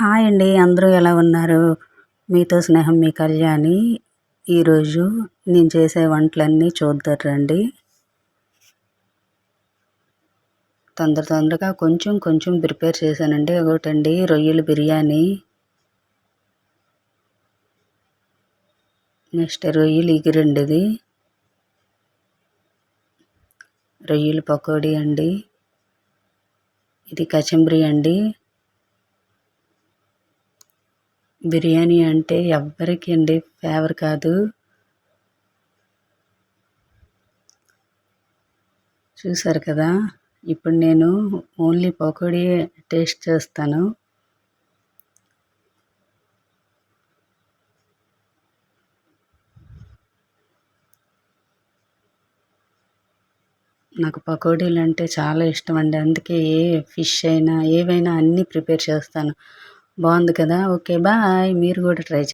Hi అండి అందరూ ఎలా ఉన్నారు? మీతో స్నేహం మీ కళ్యాణి. ఈరోజు నేను చేసే వంటలన్నీ చూద్దరు రండి. తొందర తొందరగా కొంచెం కొంచెం ప్రిపేర్ చేశానండి. ఒకటండి రొయ్యలు బిర్యానీ. నెక్స్ట్ రొయ్యలు ఎగిరండి ఇది రొయ్యలు పకోడీ అండి. ఇది కచంబరి అండి. బిర్యానీ అంటే ఎవ్వరికి అండి ఫేవర్ కాదు. చూసారు కదా? ఇప్పుడు నేను ఓన్లీ పకోడీ టేస్ట్ చేస్తాను. నాకు పకోడీలు అంటే చాలా ఇష్టం అండి. అందుకే ఏ ఫిష్ అయినా ఏవైనా అన్నీ ప్రిపేర్ చేస్తాను. బాగుంది కదా? Okay bye. మీరు కూడా ట్రై